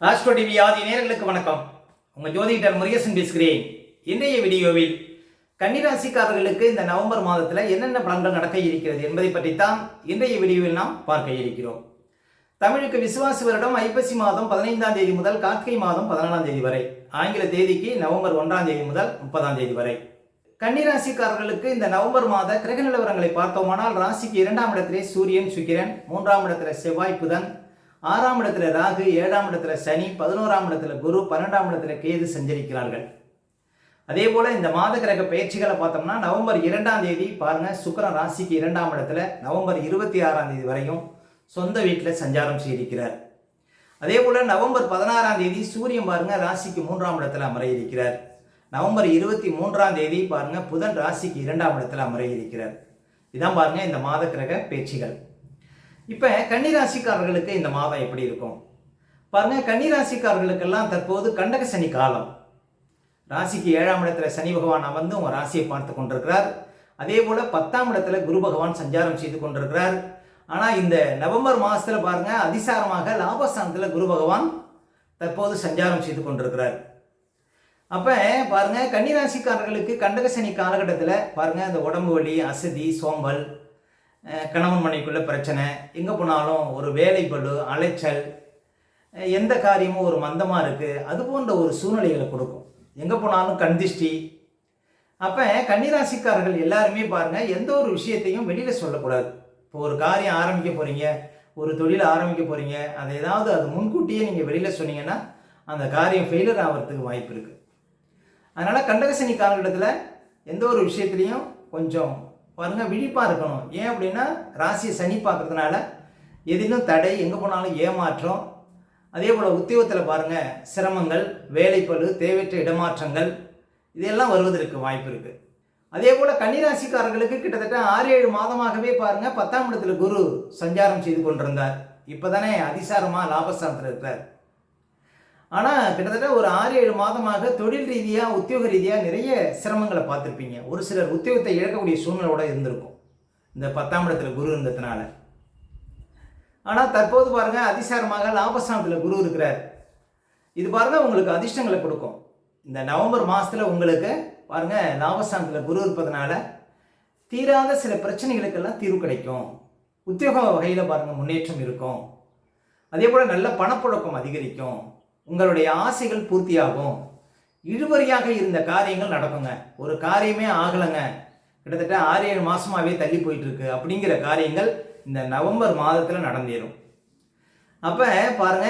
Astro TV ஆதி நேர்களுக்கு வணக்கம். உங்கள் ஜோதிடர் முருகேசன் பேசுகிறேன். இன்றைய வீடியோவில் கன்னிராசிக்காரர்களுக்கு இந்த நவம்பர் மாதத்தில் என்னென்ன பலன்கள் நடக்க இருக்கிறது என்பதை பற்றித்தான் இன்றைய வீடியோவில் நாம் பார்க்க இருக்கிறோம். தமிழுக்கு விசுவாசி வருடம் ஐப்பசி மாதம் பதினைந்தாம் தேதி முதல் கார்த்திகை மாதம் பதினாலாம் தேதி வரை ஆங்கில தேதிக்கு நவம்பர் ஒன்றாம் தேதி முதல் முப்பதாம் தேதி வரை. கன்னிராசிக்காரர்களுக்கு இந்த நவம்பர் மாத கிரக நிலவரங்களை பார்த்தோமானால் ராசிக்கு இரண்டாம் இடத்திலே சூரியன் சுக்கிரன் மூன்றாம் இடத்திலே செவ்வாய் புதன் ஆறாம் இடத்துல ராகு ஏழாம் இடத்துல சனி பதினோராம் இடத்துல குரு பன்னெண்டாம் இடத்துல கேது சஞ்சரிக்கிறார்கள். அதே போல இந்த மாத கிரக பயிற்சிகளை பார்த்தோம்னா நவம்பர் இரண்டாம் தேதி பாருங்க சுக்கரன் ராசிக்கு இரண்டாம் இடத்துல நவம்பர் இருபத்தி ஆறாம் தேதி வரையும் சொந்த வீட்டில் சஞ்சாரம் செய்திருக்கிறார். அதே போல நவம்பர் பதினாறாம் தேதி சூரியன் பாருங்க ராசிக்கு மூன்றாம் இடத்துல அமர இருக்கிறார் நவம்பர் இருபத்தி மூன்றாம் தேதி பாருங்க புதன் ராசிக்கு இரண்டாம் இடத்துல அமர இருக்கிறார் இதான் பாருங்க இந்த மாத கிரக பேச்சுகள் இப்போ கன்னிராசிக்காரர்களுக்கு இந்த மாதம் எப்படி இருக்கும்? பாருங்க கன்னிராசிக்காரர்களுக்கெல்லாம் தற்போது கண்டக சனி காலம். ராசிக்கு ஏழாம் இடத்துல சனி பகவான் அமர்ந்து உங்கள் ராசியை பார்த்து கொண்டிருக்கிறார். அதே போல் பத்தாம் இடத்துல குரு பகவான் சஞ்சாரம் செய்து கொண்டிருக்கிறார். ஆனால் இந்த நவம்பர் மாதத்தில் பாருங்க அதிசாரமாக லாபஸ்தானத்தில் குரு பகவான் தற்போது சஞ்சாரம் செய்து கொண்டிருக்கிறார். அப்போ பாருங்க கன்னிராசிக்காரர்களுக்கு கண்டக சனி காலகட்டத்தில் பாருங்க இந்த உடம்பு வலி அசதி சோம்பல் கணவன் மனைவிக்குள்ளே பிரச்சனை. எங்கே போனாலும் ஒரு வேலை பளு அலைச்சல் எந்த காரியமும் ஒரு மந்தமாக இருக்குது அது போன்ற ஒரு சூழ்நிலைகளை கொடுக்கும். எங்கே போனாலும் கண்திஷ்டி அப்போ கன்னிராசிக்காரர்கள் எல்லாருமே பாருங்கள் எந்த ஒரு விஷயத்தையும் வெளியில் சொல்லக்கூடாது. இப்போ ஒரு காரியம் ஆரம்பிக்க போகிறீங்க ஒரு தொழில் ஆரம்பிக்க போகிறீங்க அதை ஏதாவது அது முன்கூட்டியே நீங்கள் வெளியில் சொன்னீங்கன்னா அந்த காரியம் ஃபெயிலியர் ஆகிறதுக்கு வாய்ப்பு இருக்குது அதனால் கண்டகசனி காலகட்டத்தில் எந்த ஒரு விஷயத்துலையும் கொஞ்சம் பாருங்க விழிப்பாக இருக்கணும். ஏன் அப்படின்னா ராசியை சனி பார்க்கறதுனால எதிலும் தடை எங்கே போனாலும் ஏமாற்றம். அதே போல் உத்தியோகத்தில் பாருங்கள் சிரமங்கள் வேலைப்பளு தேவையற்ற இடமாற்றங்கள் இதெல்லாம் வருவதற்கு வாய்ப்பு இருக்குது அதே போல் கன்னிராசிக்காரர்களுக்கு கிட்டத்தட்ட ஆறு ஏழு மாதமாகவே பாருங்கள் பத்தாம் இடத்துல குரு சஞ்சாரம் செய்து கொண்டிருந்தார். இப்போ தானே அதிசாரமாக லாபஸ்தானத்தில் இருக்கிறார் ஆனால் கிட்டத்தட்ட ஒரு ஆறு ஏழு மாதமாக தொழில் ரீதியாக உத்தியோக ரீதியாக நிறைய சிரமங்களை பார்த்துருப்பீங்க. ஒரு சிலர் உத்தியோகத்தை இழக்கக்கூடிய சூழ்நிலையோட இருந்திருக்கும். இந்த பத்தாம் இடத்துல குரு இருந்ததுனால. ஆனால் தற்போது பாருங்கள் அதிசாரமாக லாபஸ்தானத்தில் குரு இருக்கிறார். இது பாருங்கள் உங்களுக்கு அதிர்ஷ்டங்களை கொடுக்கும். இந்த நவம்பர் மாதத்தில் உங்களுக்கு பாருங்கள் லாபஸ்தானத்தில் குரு இருப்பதனால தீராத சில பிரச்சனைகளுக்கெல்லாம் தீர்வு கிடைக்கும். உத்தியோக வகையில் பாருங்கள் முன்னேற்றம் இருக்கும். அதே போல் நல்ல பணப்புழக்கம் அதிகரிக்கும். உங்களுடைய ஆசைகள் பூர்த்தியாகும். இழுபறியாக இருந்த காரியங்கள் நடக்குங்க. ஒரு காரியமே ஆகலைங்க. கிட்டத்தட்ட ஆறு ஏழு மாதமாகவே தள்ளி போயிட்டுருக்கு. அப்படிங்கிற காரியங்கள் இந்த நவம்பர் மாதத்தில் நடந்தேறும். அப்போ பாருங்க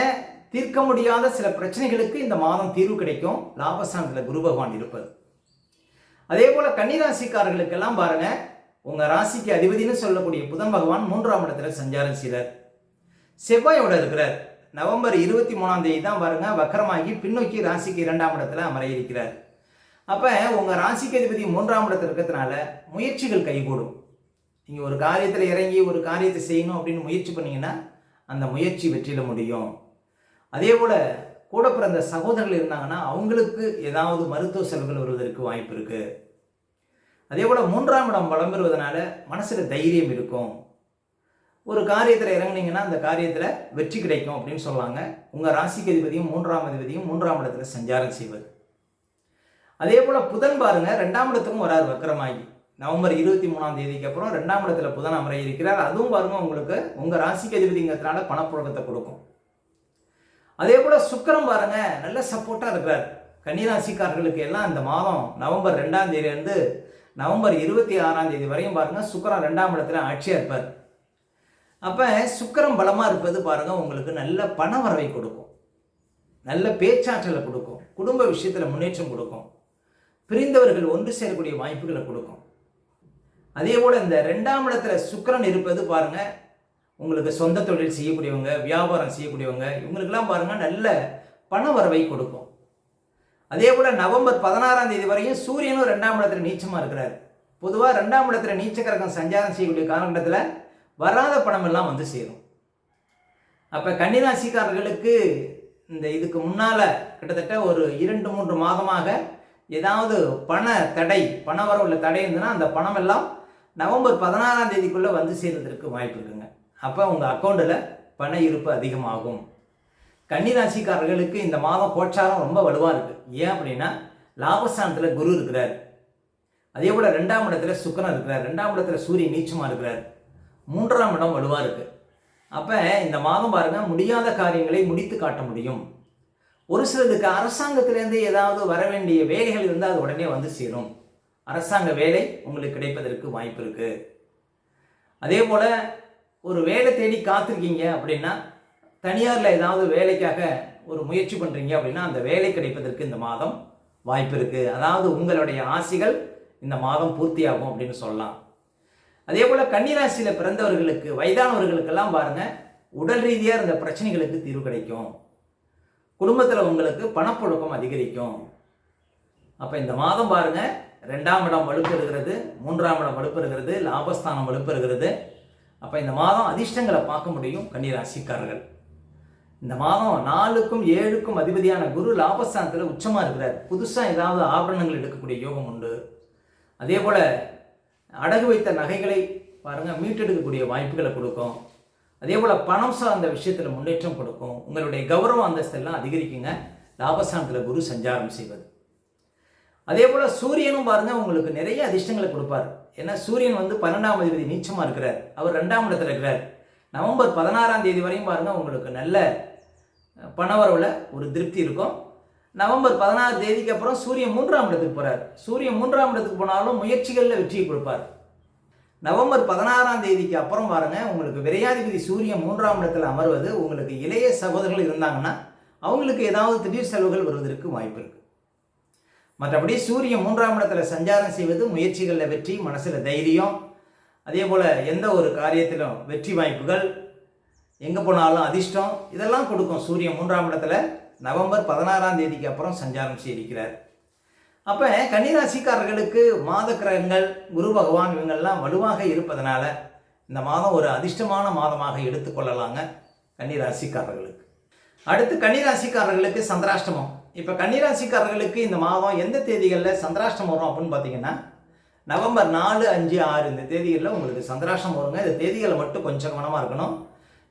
தீர்க்க முடியாத சில பிரச்சனைகளுக்கு இந்த மாதம் தீர்வு கிடைக்கும். லாபஸ்தானத்தில் குரு பகவான் இருப்பது அதே போல் கன்னிராசிக்காரர்களுக்கெல்லாம் பாருங்க உங்கள் ராசிக்கு அதிபதினு சொல்லக்கூடிய புதன் பகவான் மூன்றாம் இடத்துல சஞ்சாரம் செய்கிறார் செவ்வாயோட இருக்கிறார். நவம்பர் இருபத்தி மூணாம் தேதி தான் பாருங்க வக்கரமாகி பின்னோக்கி ராசிக்கு இரண்டாம் இடத்துல அமர இருக்கிறார் அப்போ உங்கள் ராசிக்கு அதிபதி மூன்றாம் இடத்துல இருக்கிறதுனால முயற்சிகள் கைகூடும். நீங்கள் ஒரு காரியத்தில் இறங்கி ஒரு காரியத்தை செய்யணும் அப்படின்னு முயற்சி பண்ணீங்கன்னா அந்த முயற்சி வெற்றியில முடியும். அதே போல் கூட பிறந்த சகோதரர்கள் இருந்தாங்கன்னா அவங்களுக்கு ஏதாவது மருத்துவ செலவுகள் வருவதற்கு வாய்ப்பு இருக்குது அதே போல் மூன்றாம் இடம் வளம் பெறுவதனால மனசில் தைரியம் இருக்கும். ஒரு காரியத்தில் இறங்குனீங்கன்னா அந்த காரியத்தில் வெற்றி கிடைக்கும் அப்படின்னு சொல்லுவாங்க உங்கள் ராசிக்கு அதிபதியும் மூன்றாம் அதிபதியும் மூன்றாம் இடத்துல சஞ்சாரம் செய்வது. அதே போல் புதன் பாருங்க ரெண்டாம் இடத்துக்கும் வராது வக்கரமாகி. நவம்பர் இருபத்தி மூணாம் தேதிக்கு அப்புறம் ரெண்டாம் இடத்துல புதன் அமர இருக்கிறார். அதுவும் பாருங்க உங்களுக்கு உங்கள் ராசிக்கு அதிபதிங்கிறதுனால பணப்புழக்கத்தை கொடுக்கும். அதே போல் சுக்கரம் பாருங்க நல்ல சப்போர்ட்டாக இருக்கிறார். கன்னிராசிக்காரர்களுக்கு எல்லாம் இந்த மாதம் நவம்பர் ரெண்டாம் தேதியிலேருந்து நவம்பர் இருபத்தி ஆறாம் தேதி வரையும் பாருங்க சுக்கரம் ரெண்டாம் இடத்துல ஆட்சியாக இருப்பார். அப்போ சுக்கிரம் பலமாக இருப்பது பாருங்கள் உங்களுக்கு நல்ல பண வரவை கொடுக்கும். நல்ல பேச்சாற்றலை கொடுக்கும். குடும்ப விஷயத்தில் முன்னேற்றம் கொடுக்கும். பிரிந்தவர்கள் ஒன்று சேரக்கூடிய வாய்ப்புகளை கொடுக்கும். அதே போல் இந்த ரெண்டாம் இடத்துல சுக்கிரன் இருப்பது பாருங்கள் உங்களுக்கு சொந்த தொழில் செய்யக்கூடியவங்க வியாபாரம் செய்யக்கூடியவங்க இவங்களுக்கெல்லாம் பாருங்கள் நல்ல பண வரவை கொடுக்கும். அதே போல் நவம்பர் பதினாறாம் தேதி வரையும் சூரியனும் ரெண்டாம் இடத்துல நீச்சமாக இருக்கிறார். பொதுவாக ரெண்டாம் இடத்துல நீச்சக்கரகம் சஞ்சாரம் செய்யக்கூடிய காலகட்டத்தில் வராத பணம் எல்லாம் வந்து சேரும். அப்போ கன்னிராசிக்காரர்களுக்கு இந்த இதுக்கு முன்னால் கிட்டத்தட்ட ஒரு இரண்டு மூன்று மாதமாக ஏதாவது பண தடை பண வரவுள்ள தடை இருந்ததுன்னா அந்த பணம் எல்லாம் நவம்பர் பதினாறாம் தேதிக்குள்ளே வந்து சேர்ந்ததற்கு வாய்ப்பு இருக்குங்க. அப்போ உங்கள் அக்கௌண்ட்டில் பண இருப்பு அதிகமாகும். கன்னிராசிக்காரர்களுக்கு இந்த மாதம் கோச்சாரம் ரொம்ப வலுவாக இருக்குது ஏன் அப்படின்னா லாபஸ்தானத்தில் குரு இருக்கிறார். அதே போல் ரெண்டாம் இடத்துல சுக்கரன் இருக்கிறார். ரெண்டாம் இடத்துல சூரியன் நீச்சமாக இருக்கிறார். மூன்றாம் இடம் வலுவாக இருக்குது அப்போ இந்த மாதம் பாருங்கள் முடியாத காரியங்களை முடித்து காட்ட முடியும். ஒரு சிலருக்கு அரசாங்கத்திலேருந்து ஏதாவது வர வேண்டிய வேலைகள் இருந்தால் அது உடனே வந்து சேரும். அரசாங்க வேலை உங்களுக்கு கிடைப்பதற்கு வாய்ப்பு இருக்குது அதே போல் ஒரு வேலை தேடி காத்திருக்கீங்க அப்படின்னா தனியாரில் ஏதாவது வேலைக்காக ஒரு முயற்சி பண்ணுறீங்க அப்படின்னா அந்த வேலை கிடைப்பதற்கு இந்த மாதம் வாய்ப்பு இருக்குது அதாவது உங்களுடைய ஆசைகள் இந்த மாதம் பூர்த்தியாகும் அப்படின்னு சொல்லலாம். அதே போல் கன்னிராசியில் பிறந்தவர்களுக்கு வயதானவர்களுக்கெல்லாம் பாருங்கள் உடல் ரீதியாக இருந்த பிரச்சனைகளுக்கு தீர்வு கிடைக்கும். குடும்பத்தில் உங்களுக்கு பணப்புழக்கம் அதிகரிக்கும். அப்போ இந்த மாதம் பாருங்கள் ரெண்டாம் இடம் வலுப்பெறுகிறது மூன்றாம் இடம் வலுப்பெறுகிறது லாபஸ்தானம் வலுப்பெறுகிறது அப்போ இந்த மாதம் அதிர்ஷ்டங்களை பார்க்க முடியும் கன்னிராசிக்காரர்கள். இந்த மாதம் நாலுக்கும் ஏழுக்கும் அதிபதியான குரு லாபஸ்தானத்தில் உச்சமாக இருக்கிறார். புதுசாக ஏதாவது ஆபரணங்கள் எடுக்கக்கூடிய யோகம் உண்டு. அதே போல் அடகு வைத்த நகைகளை பாருங்கள் மீட்டெடுக்கக்கூடிய வாய்ப்புகளை கொடுக்கும். அதே போல் பணம் சார்ந்த விஷயத்தில் முன்னேற்றம் கொடுக்கும். உங்களுடைய கௌரவ அந்தஸ்தெல்லாம் அதிகரிக்குங்க. லாபஸ்தானத்தில் குரு சஞ்சாரம் செய்வது. அதே போல் சூரியனும் பாருங்கள் உங்களுக்கு நிறைய அதிர்ஷ்டங்களை கொடுப்பார். ஏன்னா சூரியன் வந்து பன்னெண்டாம் அதிபதி நீச்சமாக இருக்கிறார். அவர் ரெண்டாம் இடத்துல இருக்கிறார். நவம்பர் பதினாறாம் தேதி வரையும் பாருங்கள் உங்களுக்கு நல்ல பணவரவில் ஒரு திருப்தி இருக்கும். நவம்பர் பதினாறு தேதிக்கு அப்புறம் சூரியன் மூன்றாம் இடத்துக்கு போகிறார் சூரியன் மூன்றாம் இடத்துக்கு போனாலும் முயற்சிகளில் வெற்றியை கொடுப்பார். நவம்பர் பதினாறாம் தேதிக்கு அப்புறம் பாருங்க உங்களுக்கு விரையாதிபதி சூரியன் மூன்றாம் இடத்தில் அமர்வது உங்களுக்கு இளைய சகோதரர்கள் இருந்தாங்கன்னா அவங்களுக்கு ஏதாவது திடீர் செலவுகள் வருவதற்கு வாய்ப்பு இருக்கு. மற்றபடி சூரியன் மூன்றாம் இடத்துல சஞ்சாரம் செய்வது முயற்சிகளில் வெற்றி மனசில் தைரியம் அதே போல் எந்த ஒரு காரியத்திலும் வெற்றி வாய்ப்புகள் எங்கே போனாலும் அதிர்ஷ்டம் இதெல்லாம் கொடுக்கும் சூரியன் மூன்றாம் இடத்துல. நவம்பர் பதினாறாம் தேதிக்கு அப்புறம் சஞ்சாரம் செய்திருக்கிறார். அப்போ கன்னிராசிக்காரர்களுக்கு மாத கிரகங்கள் குரு பகவான் இவங்கள்லாம் வலுவாக இருப்பதனால இந்த மாதம் ஒரு அதிர்ஷ்டமான மாதமாக எடுத்துக்கொள்ளலாங்க கன்னிராசிக்காரர்களுக்கு. அடுத்து கன்னிராசிக்காரர்களுக்கு சந்திராஷ்டமம். இப்போ கன்னிராசிக்காரர்களுக்கு இந்த மாதம் எந்த தேதிகளில் சந்திராஷ்டம் வரும் அப்படின்னு பார்த்தீங்கன்னா நவம்பர் நாலு அஞ்சு ஆறு இந்த தேதிகளில் உங்களுக்கு சந்திராஷ்டம் வருங்க. இந்த தேதிகளை மட்டும் கொஞ்சம் கவனமாக இருக்கணும்.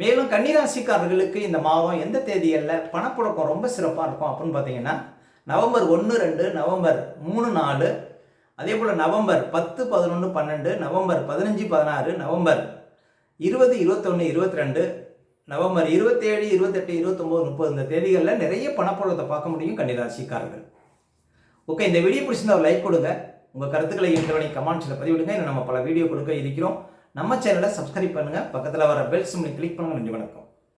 மேலும் கன்னிராசிக்காரர்களுக்கு இந்த மாதம் எந்த தேதிகளில் பணப்புழக்கம் ரொம்ப சிறப்பாக இருக்கும் அப்படின்னு பார்த்தீங்கன்னா நவம்பர் ஒன்று ரெண்டு நவம்பர் மூணு நாலு அதே போல் நவம்பர் பத்து பதினொன்று பன்னெண்டு நவம்பர் பதினஞ்சு பதினாறு நவம்பர் இருபது இருபத்தொன்று இருபத்தி ரெண்டு நவம்பர் இருபத்தேழு இருபத்தெட்டு இருபத்தொம்போது முப்பது இந்த தேதிகளில் நிறைய பணப்புழக்கத்தை பார்க்க முடியும் கன்னிராசிக்காரர்கள். ஓகே இந்த வீடியோ பிடிச்சிருந்தா லைக் கொடுங்க. உங்கள் கருத்துக்களை எங்களை கமெண்ட்ஸில் பதிவிடுங்க. இன்னும் நம்ம பல வீடியோ கொடுக்க இருக்கிறோம். நம்ம சேனலை சப்ஸ்கிரைப் பண்ணுங்கள் பக்கத்தில் வர பெல் சிம்லை கிளிக் பண்ணுங்கள் நன்றி வணக்கம்.